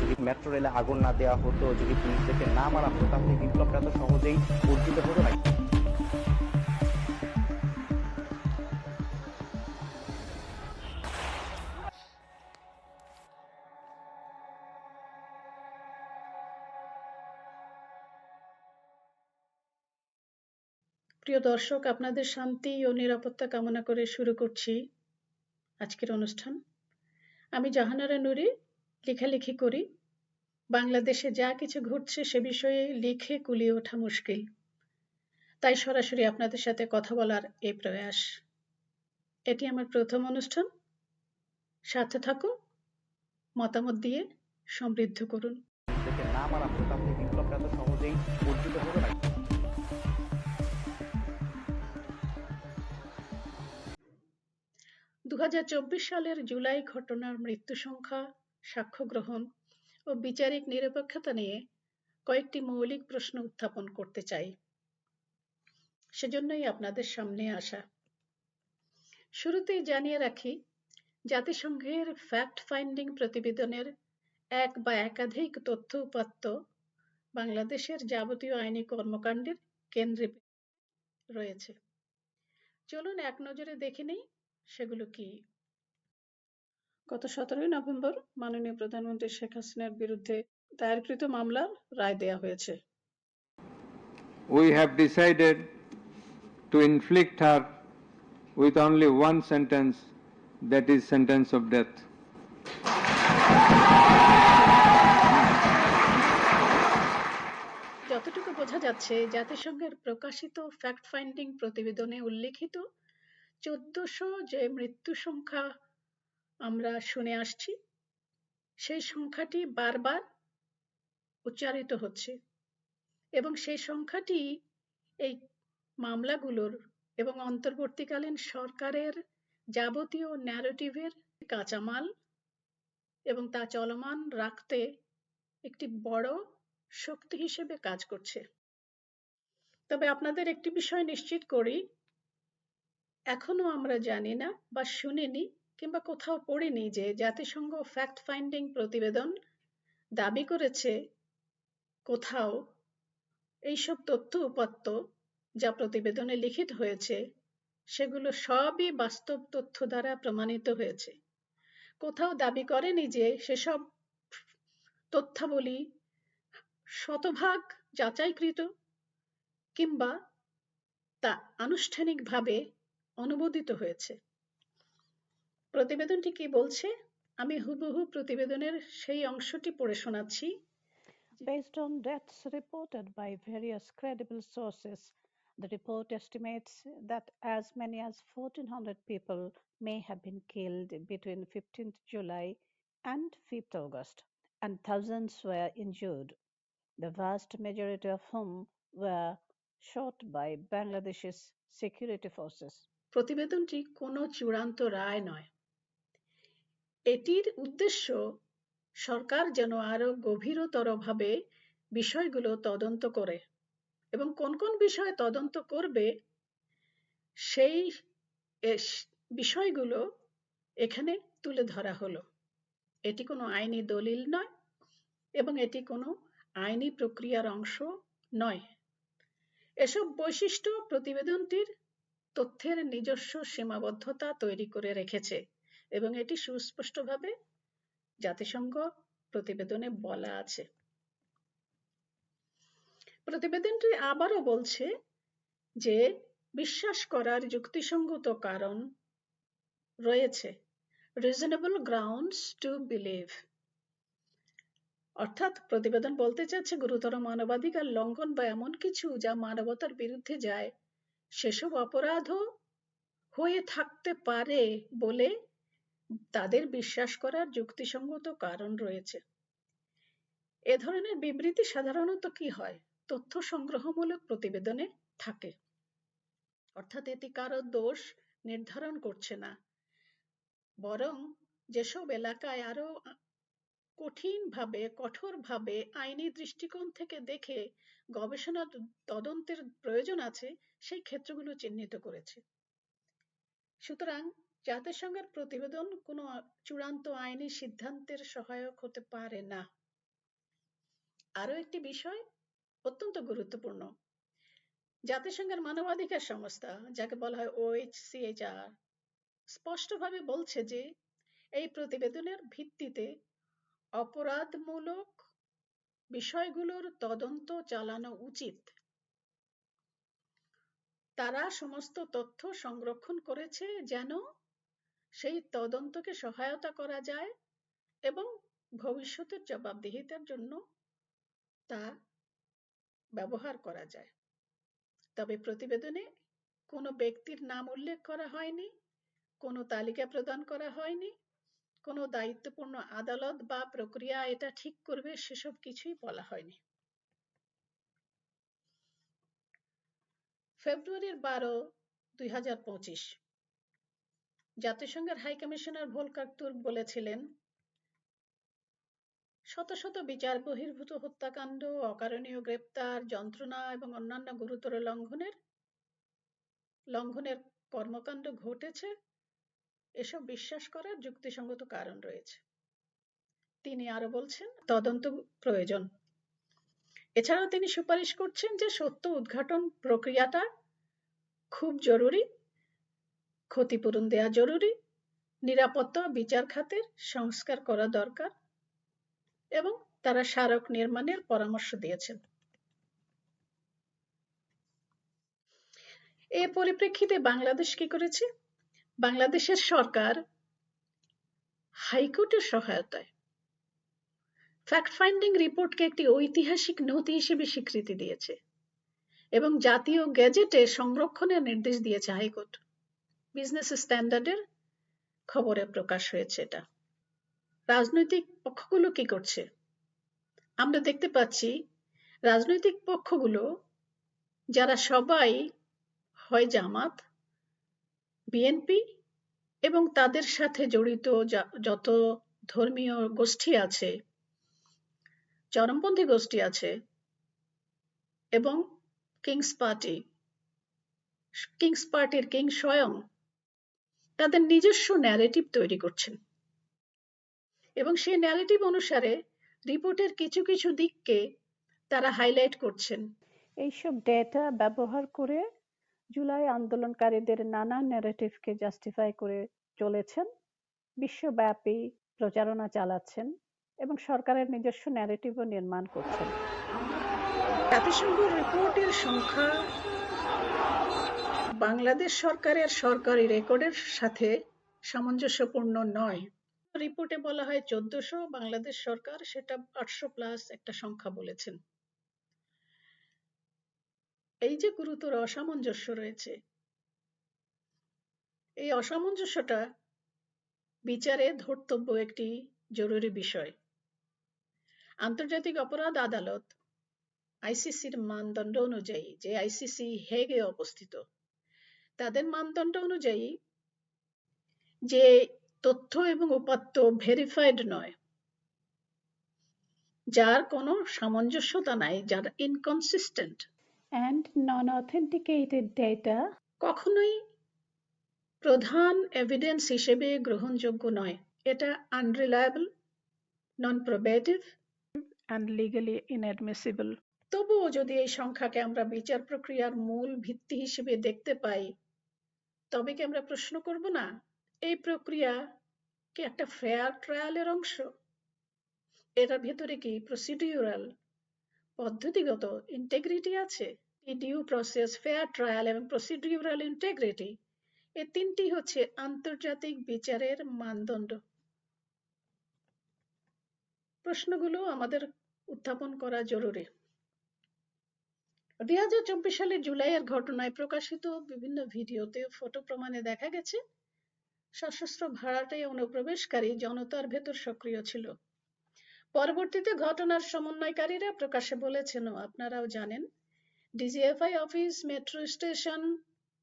যদি মেট্রো রেলে আগুন না দেওয়া হতো, যদি পুলিশদেরকে না মারা হতো, তাহলে বিপ্লবটা তো সহজেই অর্জিত হতো না। প্রিয় দর্শক, আপনাদের শান্তি ও নিরাপত্তা কামনা করে শুরু করছি আজকের অনুষ্ঠান। আমি জাহানারা নুরি লেখালেখি করি। বাংলাদেশে যা কিছু ঘটছে সে বিষয়ে লিখে কুলিয়ে ওঠা মুশকিল। তাই সরাসরি আপনাদের সাথে কথা বলার এই প্রয়াস। এটি আমার প্রথম অনুষ্ঠান। সাথে থাকুন, মতামত দিয়ে সমৃদ্ধ করুন। দু সালের জুলাই ঘটনার মৃত্যু সংখ্যা সাক্ষ্য গ্রহণ ও বিচারিক নিরপেক্ষতা নিয়ে কয়েকটি মৌলিক প্রশ্ন উত্থাপন করতে চাই। সেজন্যই আপনাদের সামনে আসা। শুরুতেই জানিয়ে রাখি, জাতিসংঘের ফ্যাক্ট ফাইন্ডিং প্রতিবেদনের এক বা একাধিক তথ্য উপাত্ত বাংলাদেশের যাবতীয় আইনি কর্মকাণ্ডের কেন্দ্রে রয়েছে। চলুন এক নজরে দেখে নেই সেগুলো কি। গত সতেরোই নভেম্বর মাননীয় প্রধানমন্ত্রী শেখ হাসিনার বিরুদ্ধে দায়েরকৃত মামলার রায় দেয়া হয়েছে we have decided to inflict her with only one sentence, that is sentence of death. যতটুকু বোঝা যাচ্ছে জাতিসংঘের প্রকাশিত ফ্যাক্ট ফাইন্ডিং প্রতিবেদনে উল্লেখিত চোদ্দশো যে মৃত্যু সংখ্যা আমরা শুনে আসছি। সেই সংখ্যাটি বারবার উচ্চারিত হচ্ছে এবং সেই সংখ্যাটি এই মামলাগুলোর এবং অন্তর্বর্তীকালীন সরকারের যাবতীয় ন্যারেটিভের কাঁচামাল এবং তা চলমান রাখতে একটি বড় শক্তি হিসেবে কাজ করছে। তবে আপনাদের একটি বিষয় নিশ্চিত করি, এখনও আমরা জানি না বা শুনিনি কিংবা কোথাও পড়িনি যে জাতিসংঘ ফ্যাক্ট ফাইন্ডিং প্রতিবেদন দাবি করেছে কোথাও এইসব তথ্য উপাত্ত যা প্রতিবেদনে লিখিত হয়েছে, সেগুলো সবই বাস্তব তথ্য দ্বারা প্রমাণিত হয়েছে। কোথাও দাবি করেনি যে সেসব তথ্যাবলী শতভাগ যাচাইকৃত কিংবা তা আনুষ্ঠানিকভাবে অনুমোদিত হয়েছে। প্রতিবেদনটি কি বলছে আমি হুবহু প্রতিবেদনের সেই অংশটি পড়ে শোনাচ্ছি Based on deaths reported by various credible sources, the report estimates that as many as 1,400 people may have been killed between 15th July and 5th August, and thousands were injured, the vast majority of whom were shot by Bangladesh's security forces. প্রতিবেদনটি কোনো চূড়ান্ত রায় নয় এটির উদ্দেশ্য সরকার যেন আরও গভীরতরভাবে বিষয়গুলো তদন্ত করে এবং কোন কোন বিষয়ে তদন্ত করবে সেই বিষয়গুলো এখানে তুলে ধরা হলো। এটি কোনো আইনি দলিল নয় এবং এটি কোনো আইনি প্রক্রিয়ার অংশ নয়। এসব বৈশিষ্ট্য প্রতিবেদনটির তথ্যের নিজস্ব সীমাবদ্ধতা তৈরি করে রেখেছে। এবং এটি সুস্পষ্টভাবে জাতিসংঘ প্রতিবেদনে বলা আছে। প্রতিবেদনটি আবারও বলছে যে বিশ্বাস করার যুক্তিসঙ্গত কারণ রয়েছে। রিজনেবল গ্রাউন্ডস টু বিলিভ অর্থাৎ প্রতিবেদন বলতে চাচ্ছে গুরুতর মানবাধিকার লঙ্ঘন বা এমন কিছু যা মানবতার বিরুদ্ধে যায়। সেসব অপরাধও হয়ে থাকতে পারে বলে তাদের বিশ্বাস করার যুক্তিসঙ্গত কারণ রয়েছে। এ ধরনের বিবৃতি সাধারণত কি হয়? তথ্য সংগ্রহমূলক প্রতিবেদনে থাকে। অর্থাৎ এটি কারও দোষ নির্ধারণ করছে না। বরং যেসব এলাকায় আরও কঠিনভাবে, কঠোরভাবে আইনি দৃষ্টিকোণ থেকে দেখে গবেষণা তদন্তের প্রয়োজন আছে, সেই ক্ষেত্রগুলো চিহ্নিত করেছে। সুতরাং জাতিসংঘের প্রতিবেদন কোনো চূড়ান্ত আইনি সিদ্ধান্তের সহায়ক হতে পারে না। আরও একটি বিষয় অত্যন্ত গুরুত্বপূর্ণ। জাতিসংঘের মানবাধিকার সংস্থা, যাকে বলা হয় ওএইচসিএইচআর স্পষ্টভাবে বলছে যে এই প্রতিবেদনের ভিত্তিতে অপরাধমূলক বিষয়গুলোর তদন্ত চালানো উচিত। তারা সমস্ত তথ্য সংরক্ষণ করেছে যেন সেই তদন্তকে সহায়তা করা যায় এবং ভবিষ্যতের জবাবদিহিতার জন্য তা ব্যবহার করা যায়। তবে প্রতিবেদনে কোনো ব্যক্তির নাম উল্লেখ করা হয়নি, কোনো তালিকা প্রদান করা হয়নি, কোনো দায়িত্বপূর্ণ আদালত বা প্রক্রিয়া এটা ঠিক করবে সেসব কিছুই বলা হয়নি। ফেব্রুয়ারির বারো, দুই হাজার পঁচিশ জাতিসংঘের হাই কমিশনার ভোলকার তুর্ক বলেছিলেন, শত শত বিচার, বহির্ভূত হত্যাকাণ্ড, অকারণীয় গ্রেপ্তার, যন্ত্রণা এবং অন্যান্য গুরুতর লঙ্ঘনের লঙ্ঘনের কর্মকাণ্ড ঘটেছে, এসব বিশ্বাস করার যুক্তিসঙ্গত কারণ রয়েছে। তিনি আরও বলছেন, তদন্ত প্রয়োজন। এছাড়াও তিনি সুপারিশ করছেন যে সত্য উদ্ঘাটন প্রক্রিয়াটা খুব জরুরি ক্ষতিপূরণ দেওয়া জরুরি, নিরাপত্তা বিচার খাতের সংস্কার করা দরকার এবং তারা স্মারক নির্মাণের পরামর্শ দিয়েছেন। এর পরিপ্রেক্ষিতে বাংলাদেশ কি করেছে? বাংলাদেশের সরকার হাইকোর্টের সহায়তায় ফ্যাক্ট ফাইন্ডিং রিপোর্টকে একটি ঐতিহাসিক নথি হিসেবে স্বীকৃতি দিয়েছে এবং জাতীয় গেজেটে সংরক্ষণের নির্দেশ দিয়েছে হাইকোর্ট। বিজনেস স্ট্যান্ডার্ডের খবরে প্রকাশ হয়েছে এটা। রাজনৈতিক পক্ষগুলো কি করছে? আমরা দেখতে পাচ্ছি রাজনৈতিক পক্ষগুলো, যারা সবাই হয় জামাত, বিএনপি এবং তাদের সাথে জড়িত যত ধর্মীয় গোষ্ঠী আছে, চরমপন্থী গোষ্ঠী আছে এবং কিংস পার্টি, কিংস পার্টির কিং স্বয়ং তাদের নিজস্ব ন্যারেটিভ তৈরি করছেন। এবং সেই ন্যারেটিভ অনুসারে রিপোর্টের কিছু কিছু দিককে তারা হাইলাইট করছেন। এইসব ডেটা ব্যবহার করে জুলাই আন্দোলনকারীদের নানা ন্যারেটিভকে জাস্টিফাই করে চলেছেন বিশ্বব্যাপী প্রচারণা চালাচ্ছেন এবং সরকারের নিজস্ব ন্যারেটিভও নির্মাণ করছেন। জাতিসংঘ রিপোর্টের সংখ্যা বাংলাদেশ সরকারের সরকারি রেকর্ডের সাথে সামঞ্জস্যপূর্ণ নয়। রিপোর্টে বলা হয়, চোদ্দশো বাংলাদেশ সরকার সেটা আটশো প্লাস একটা সংখ্যা বলেছেন। এই যে গুরুতর অসামঞ্জস্য রয়েছে, এই অসামঞ্জস্যটা বিচারে ধর্তব্য একটি জরুরি বিষয়। আন্তর্জাতিক অপরাধ আদালত আইসিসির মানদণ্ড অনুযায়ী, যে আইসিসি হেগে অবস্থিত তাদের মানদণ্ড অনুযায়ী যে তথ্য এবং উপাত্ত ভেরিফাইড নয় যার কোনো সামঞ্জস্যতা নাই যার ইনকনসিস্টেন্ট and non-authenticated data? কখনোই প্রধান এভিডেন্স হিসেবে গ্রহণযোগ্য নয়। এটা unreliable non probative and legally inadmissible. তবুও যদি এই সংখ্যাকে আমরা বিচার প্রক্রিয়ার মূল ভিত্তি হিসেবে দেখতে পাই তবে কি আমরা প্রশ্ন করব না, এই প্রক্রিয়া কি একটা ফেয়ার ট্রায়ালের অংশ? এটার ভেতরে কি প্রসিডিউরাল পদ্ধতিগত ইন্টেগ্রিটি আছে? ডিউ প্রসেস ফেয়ার ট্রায়াল এবং প্রসিডিউরাল ইন্টেগ্রিটি এই তিনটি হচ্ছে আন্তর্জাতিক বিচারের মানদণ্ড। প্রশ্নগুলো আমাদের উত্থাপন করা জরুরি। দুই চব্বিশ সালের জুলাইয়ের ঘটনায় প্রকাশিত বিভিন্ন ভিডিওতে ফটো প্রমাণে দেখা গেছে, সশস্ত্র ভাড়াটে অনুপ্রবেশকারী জনতার ভেতর সক্রিয় ছিল। পরবর্তীতে ঘটনার সমন্বয়কারীরা প্রকাশ্যে বলেছেন আপনারাও জানেন, ডিজিএফআই অফিস, মেট্রো স্টেশন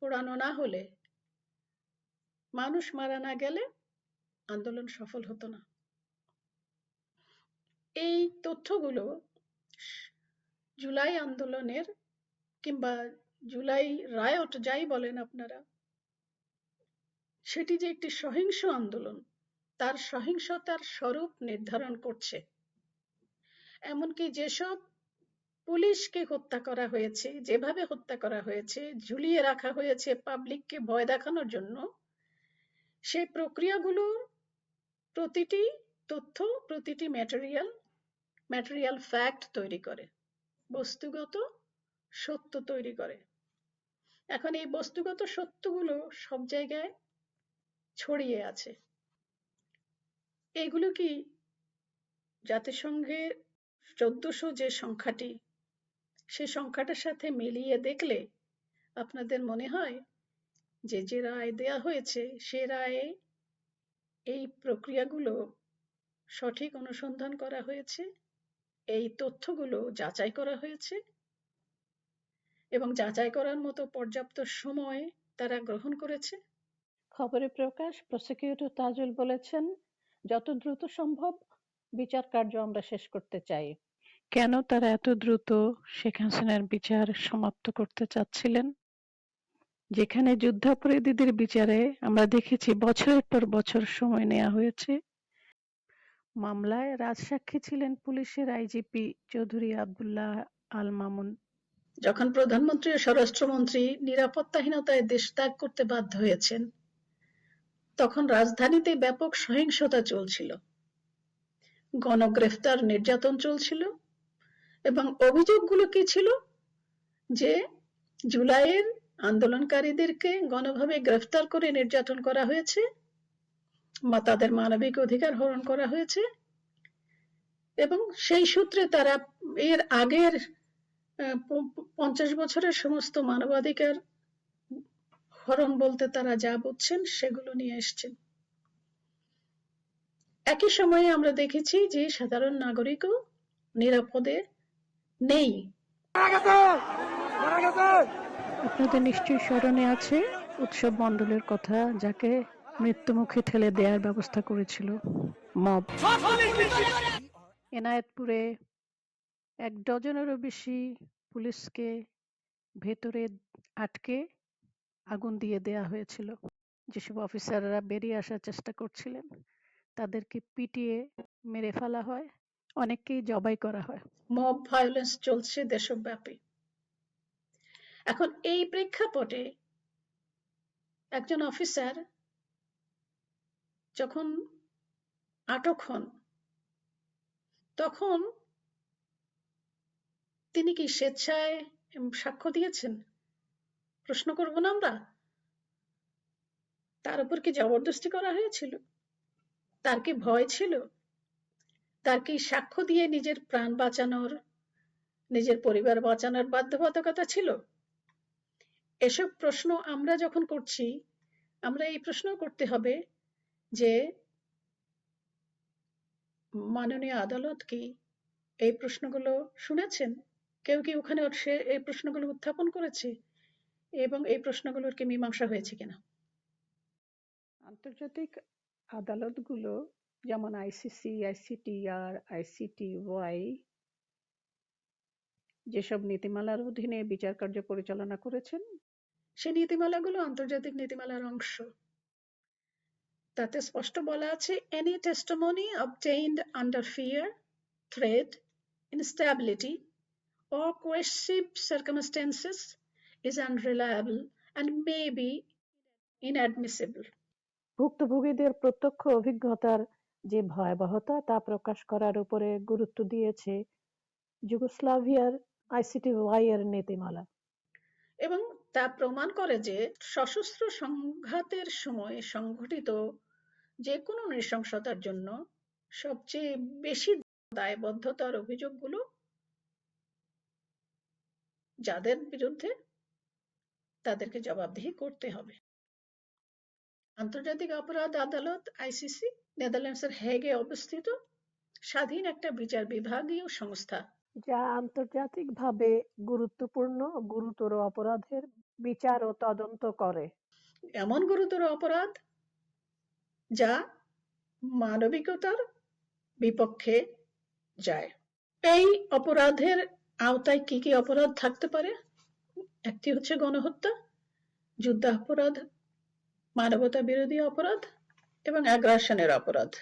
পোড়ানো না হলে মানুষ মারা না গেলে আন্দোলন সফল হতো না। এই তথ্যগুলো জুলাই আন্দোলনের কিংবা জুলাই রায়ট যাই বলেন আপনারা, সেটি যে একটি সহিংস আন্দোলন, তার সহিংসতার স্বরূপ নির্ধারণ করছে। এমনকি যেসব পুলিশকে হত্যা করা হয়েছে, যেভাবে হত্যা করা হয়েছে, ঝুলিয়ে রাখা হয়েছে পাবলিককে ভয় দেখানোর জন্য, সেই প্রক্রিয়াগুলোর প্রতিটি তথ্য, প্রতিটি ম্যাটেরিয়াল ম্যাটেরিয়াল ফ্যাক্ট তৈরি করে। বস্তুগত সত্য তৈরি করে। এখন এই বস্তুগত সত্যগুলো সব জায়গায় ছড়িয়ে আছে। এগুলো কি জাতিসংঘের চোদ্দশো যে সংখ্যাটি, সে সংখ্যাটার সাথে মিলিয়ে দেখলে আপনাদের মনে হয় যে যে রায় দেয়া হয়েছে, সে রায়ে এই প্রক্রিয়াগুলো সঠিক অনুসন্ধান করা হয়েছে, এই তথ্যগুলো যাচাই করা হয়েছে এবং যাচাই করার মতো পর্যাপ্ত সময় তারা গ্রহণ করেছে? খবরে প্রকাশ প্রসিকিউটর তাজুল বলেছেন যত দ্রুত সম্ভব বিচার কার্য আমরা শেষ করতে চাই। কেন তারা এত দ্রুত শেখ হাসিনার বিচার সমাপ্ত করতে চাচ্ছিলেন? যেখানে যুদ্ধাপরাধীদের বিচারে আমরা দেখেছি বছরের পর বছর সময় নেওয়া হয়েছে। মামলায় রাজসাক্ষী ছিলেন পুলিশের আইজিপি চৌধুরী আবদুল্লাহ আল মামুন যখন প্রধানমন্ত্রী ও স্বরাষ্ট্রমন্ত্রী নিরাপত্তাহীনতায় দেশ ত্যাগ করতে বাধ্য হয়েছেন, তখন রাজধানীতে ব্যাপক সহিংসতা চলছিল। গণগ্রেফতার নির্যাতন চলছিল এবং অভিযোগগুলো কি ছিল? যে জুলাইয়ের আন্দোলনকারীদেরকে গণভাবে গ্রেফতার করে নির্যাতন করা হয়েছে বা তাদের মানবিক অধিকার হরণ করা হয়েছে এবং সেই সূত্রে তারা এর আগের পঞ্চাশ বছরের সমস্ত মানবাধিকার হরণ বলতে তারা যা বুঝছেন সেগুলো নিয়ে এসছেন। একই সময়ে আমরা দেখেছি যে সাধারণ নাগরিকও নিরাপদে নেই। আপনাদের নিশ্চয়ই স্মরণে আছে উৎসব মণ্ডলের কথা যাকে মৃত্যুমুখে ঠেলে দেওয়ার ব্যবস্থা করেছিল মব। এনায়েতপুরে এক ডজনেরও বেশি পুলিশকে ভেতরে আটকে আগুন দিয়ে দেয়া হয়েছিল। যেসব অফিসাররা বেরিয়ে আসার চেষ্টা করছিলেন, তাদেরকে পিটিয়ে মেরে ফেলা হয়, অনেককেই জবাই করা হয়। মব ভায়োলেন্স চলছে দেশব্যাপী। এখন এই প্রেক্ষাপটে একজন অফিসার যখন আটক হন, তখন তিনি কি স্বেচ্ছায় সাক্ষ্য দিয়েছেন? প্রশ্ন করব না আমরা। তার উপর কি জবরদস্তি করা হয়েছিল? তার কি ভয় ছিল? তার কি সাক্ষ্য দিয়ে নিজের প্রাণ বাঁচানোর, নিজের পরিবার বাঁচানোর বাধ্যবাধকতা ছিল? এসব প্রশ্ন আমরা যখন করছি, আমরা এই প্রশ্ন করতে হবে যে, মাননীয় আদালত কি এই প্রশ্নগুলো শুনেছেন? কেউ কি ওখানে সে এই প্রশ্নগুলো উত্থাপন করেছে? এবং এই প্রশ্নগুলোর কি মীমাংসা হয়েছে কিনা? আন্তর্জাতিক আদালতগুলো যেমন আইসিসি আইসিটিআর আইসিটি ওয়াই যেসব নীতিমালার অধীনে বিচার কার্য পরিচালনা করেছেন সে নীতিমালাগুলো আন্তর্জাতিক নীতিমালার অংশ। তাতে স্পষ্ট বলা আছে any testimony obtained under fear threat instability or coercive circumstances is unreliable and may be inadmissible. ভুক্তভোগীদের প্রত্যক্ষ অভিজ্ঞতার যে ভয়াবহতা তা প্রকাশ করার উপরে গুরুত্ব দিয়েছে যুগোস্লাভিয়ার আইসিটি এর নীতিমালা। এবং তা প্রমাণ করে যে সশস্ত্র সংঘাতের সময় সংঘটিত যে কোনো নৃশংসতার জন্য সবচেয়ে বেশি দায়বদ্ধতার অভিযোগগুলো যাদের বিরুদ্ধে তাদেরকে জবাবদিহি করতে হবে। আন্তর্জাতিক অপরাধ আদালত আইসিসি নেদারল্যান্ডসের হেগে অবস্থিত স্বাধীন একটা বিচার বিভাগীয় সংস্থা। যা আন্তর্জাতিকভাবে গুরুত্বপূর্ণ গুরুতর অপরাধের বিচার ও তদন্ত করে। এমন গুরুতর অপরাধ যা মানবিকতার বিপক্ষে যায়। এই অপরাধের আওতায় কি কি অপরাধ থাকতে পারে? একটি হচ্ছে গণহত্যা, যুদ্ধাপরাধ, মানবতা বিরোধী অপরাধ এবং অ্যাগ্রাসনের অপরাধ।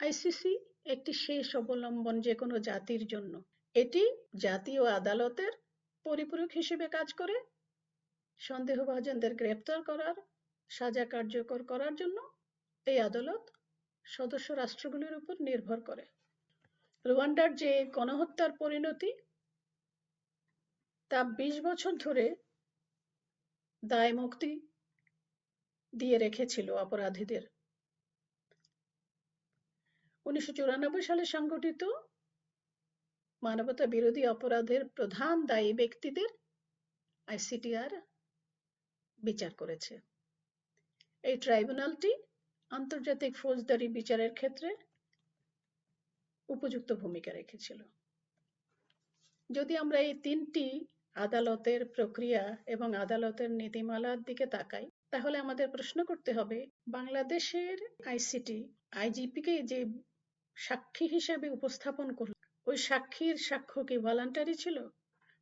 আইসিসি একটি শেষ অবলম্বন যে কোনো জাতির জন্য। এটি জাতীয় আদালতের পরিপূরক হিসেবে কাজ করে। সন্দেহভাজনদের গ্রেপ্তার করার, সাজা কার্যকর করার জন্য এই আদালত সদস্য রাষ্ট্রগুলির উপর নির্ভর করে। রুয়ান্ডার যে গণহত্যার পরিণতি, তা বিশ বছর ধরে দায় মুক্তি দিয়ে রেখেছিল অপরাধীদের। উনিশশো চুরানব্বই সালে সংগঠিত মানবতা বিরোধী অপরাধের প্রধান দায়ী ব্যক্তিদের আইসিটিআর বিচার করেছে। এই ট্রাইব্যুনালটি আন্তর্জাতিক ফৌজদারি বিচারের ক্ষেত্রে উপযুক্ত ভূমিকা রেখেছিল। যদি আমরা এই তিনটি আদালতের প্রক্রিয়া এবং আদালতের নীতিমালার দিকে তাকাই, তাহলে আমাদের প্রশ্ন করতে হবে, বাংলাদেশের আইসিটি আইজিপি কে যে সাক্ষী হিসেবে উপস্থাপন করল ওই সাক্ষীর সাক্ষ্য কি ভলান্টারি ছিল?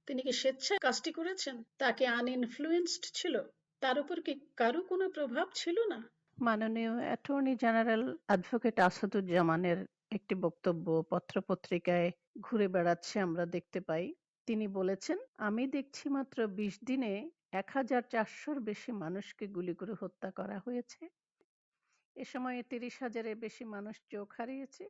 তিনি কি স্বেচ্ছায় কাজটি করেছেন? তাকে আনইনফ্লুয়েন্সড ছিল? তার উপর কি কারও কোনো প্রভাব ছিল না? মাননীয় অ্যাটর্নি জেনারেল অ্যাডভোকেট আসাদুজ্জামানের একটি বক্তব্য পত্রপত্রিকায় ঘুরে বেড়াচ্ছে আমরা দেখতে পাই। তিনি বলেছেন, আমি দেখছি মাত্র বিশ দিনে এক হাজার চারশোর বেশি মানুষকে গুলি করে হত্যা করা হয়েছে। এ সময়ে তিরিশ হাজারের বেশি মানুষ চোখ হারিয়েছে,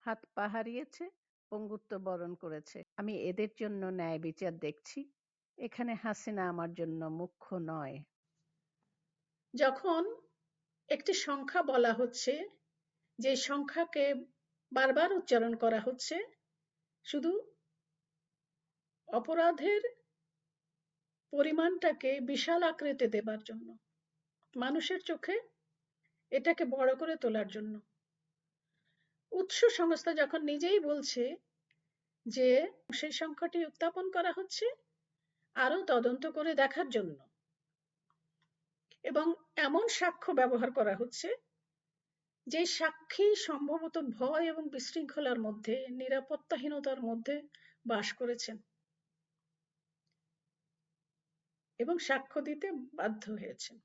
হাত পা হারিয়েছে, পঙ্গুত্ব বরণ করেছে। আমি এদের জন্য ন্যায় বিচার দেখছি। এখানে হাসিনা আমার জন্য মুখ্য নয়। যখন একটি সংখ্যা বলা হচ্ছে, যে সংখ্যাকে বারবার উচ্চারণ করা হচ্ছে। শুধু অপরাধের পরিমাণটাকে বিশাল আকৃতি দেবার জন্য। মানুষের চোখে এটাকে বড় করে তোলার জন্য। উৎস সংস্থা যখন নিজেই বলছে যে সেই সংখ্যাটি উত্থাপন করা হচ্ছে আরও তদন্ত করে দেখার জন্য। এবং এমন সাক্ষ্য ব্যবহার করা হচ্ছে যে সাক্ষী সম্ভবত ভয় এবং বিশৃঙ্খলার মধ্যে, নিরাপত্তাহীনতার মধ্যে বাস করেছেন। এবং সাক্ষ্য দিতে বাধ্য হয়েছেন।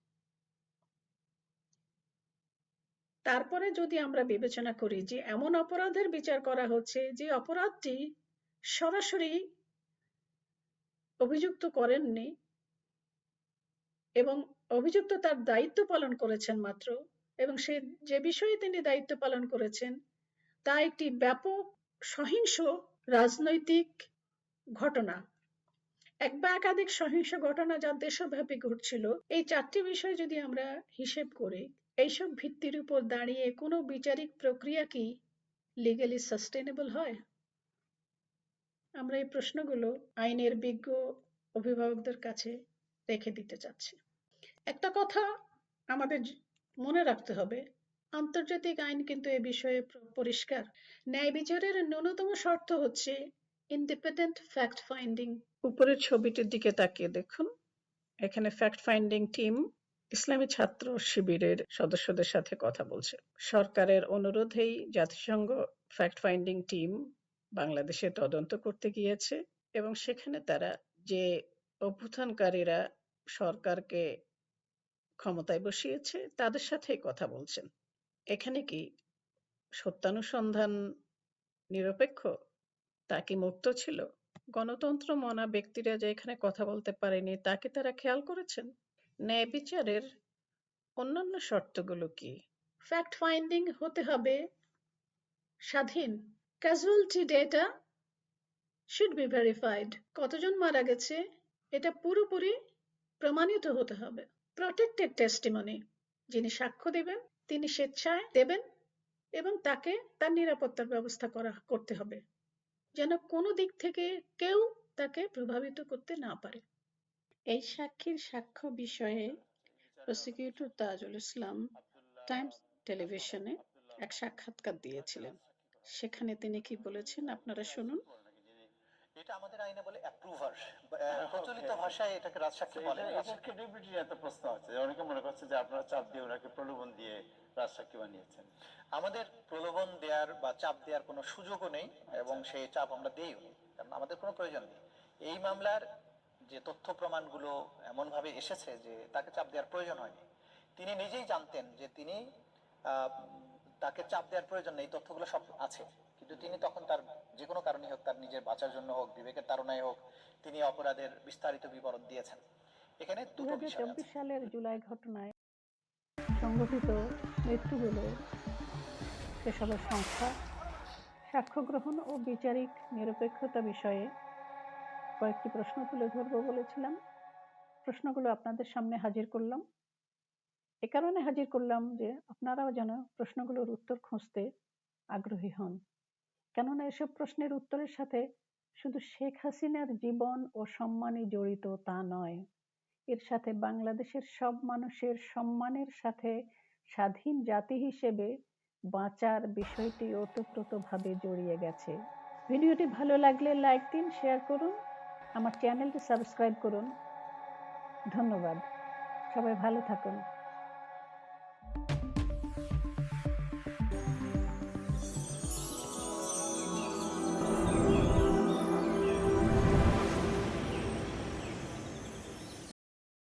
তারপরে যদি আমরা বিবেচনা করি যে এমন অপরাধের বিচার করা হচ্ছে, যে অপরাধটি সরাসরি অভিযুক্ত করেননি এবং অভিযুক্ত তার দায়িত্ব পালন করেছেন মাত্র এবং সে যে বিষয়ে তিনি দায়িত্ব পালন করেছেন, তা একটি ব্যাপক সহিংস রাজনৈতিক ঘটনা। এক বা একাধিক সহিংস ঘটনা যা দেশব্যাপী ঘটছিল, এই চারটি বিষয় যদি আমরা হিসেব করি, এইসব ভিত্তির উপর দাঁড়িয়ে কোনো বিচারিক প্রক্রিয়া কি লিগালি সাস্টেনেবল হয়? আমরা এই প্রশ্নগুলো আইনের বিজ্ঞ অভিভাবকদের কাছে রেখে দিতে চাচ্ছি। একটা কথা আমাদের মনে রাখতে হবে। আন্তর্জাতিক আইন কিন্তু এ বিষয়ে পরিষ্কার। ন্যায় বিচারের ন্যূনতম শর্ত হচ্ছে ইন্ডিপেন্ডেন্ট ফ্যাক্ট ফাইন্ডিং উপরের ছবিটির দিকে তাকিয়ে দেখুন। এখানে ফ্যাক্ট ফাইন্ডিং টিম ইসলামী ছাত্র শিবিরের সদস্যদের সাথে কথা বলছে। সরকারের অনুরোধেই জাতিসংঘ ফ্যাক্ট ফাইন্ডিং টিম বাংলাদেশে তদন্ত করতে গিয়েছে এবং সেখানে তারা যে অভ্যুত্থানকারীরা সরকারকে ক্ষমতায় বসিয়েছে, তাদের সাথেই কথা বলছেন। এখানে কি সত্যানুসন্ধান নিরপেক্ষ? তা কি মুক্ত ছিল? গণতন্ত্র মনা ব্যক্তিরা যে এখানে কথা বলতে পারেনি তাকে তারা খেয়াল করেছেন? ন্যায় বিচারের অন্যান্য শর্তগুলো কি? ফ্যাক্ট ফাইন্ডিং হতে হবে। স্বাধীন। Casualty data should be verified. কতজন মারা গেছে? এটা পুরোপুরি প্রমাণিত হতে হবে। প্রটেক্টেড টেস্টিমনি যিনি সাক্ষ্য দেবেন, তিনি স্বেচ্ছায় দেবেন এবং তাকে তার নিরাপত্তার ব্যবস্থা করা, করতে হবে। যেন কোনো দিক থেকে কেউ তাকে প্রভাবিত করতে না পারে। এই সাক্ষীর সাক্ষ্য বিষয়ে প্রসিকিউটর তাজুল ইসলাম টাইমস টেলিভিশনে এক সাক্ষাৎকার দিয়েছিলেন। সেখানে তিনি কি বলেছেন? আপনারা শুনুন। এটা আমাদের আইনে বলে অ্যাপ্রুভার প্রচলিত ভাষায় এটাকে রাজসাক্ষী বলে। ডেপুটি এত প্রশ্ন আছে। অনেকে মনে করছে যে আপনারা চাপ দিয়ে ওনাকে প্রলোভন দিয়ে রাজসাক্ষী বানিয়েছেন। আমাদের প্রলোভন দেওয়ার বা চাপ দেওয়ার কোনো সুযোগও নেই এবং সেই চাপ আমরা দেইও কারণ আমাদের কোনো প্রয়োজন নেই। এই মামলার যে তথ্য প্রমাণগুলো এমন ভাবে এসেছে যে তাকে চাপ দেওয়ার প্রয়োজন হয়নি তিনি নিজেই জানতেন যে তিনি আহ, তাকে চাপ দেওয়ার প্রয়োজন নেই তথ্যগুলো সব আছে। কিন্তু তিনি তখন তার যে কোনো কারণে হোক তার নিজের বাঁচার জন্য হোক বিবেকের তারণায় হোক তিনি অপরাধের বিস্তারিত বিবরণ দিয়েছেন। এখানে দুটো বিষয় আছে। সালের জুলাই ঘটনায় সংঘটিত মৃত্যুগুলো সেসবের সংখ্যা। সাক্ষ্য গ্রহণ ও বিচারিক নিরপেক্ষতা বিষয়ে কয়েকটি প্রশ্ন তুলে ধরব বলেছিলাম। প্রশ্নগুলো আপনাদের সামনে হাজির করলাম। এ কারণে হাজির করলাম যে আপনারাও যেন প্রশ্নগুলোর উত্তর খুঁজতে আগ্রহী হন। কেননা এসব প্রশ্নের উত্তরের সাথে শুধু শেখ হাসিনার জীবন ও সম্মানই জড়িত তা নয়। এর সাথে বাংলাদেশের সব মানুষের সম্মানের সাথে স্বাধীন জাতি হিসেবে বাঁচার বিষয়টি ওতপ্রোতভাবে জড়িয়ে গেছে। ভিডিওটি ভালো লাগলে লাইক দিন, শেয়ার করুন, আমার চ্যানেলটি সাবস্ক্রাইব করুন। ধন্যবাদ। সবাই ভালো থাকুন।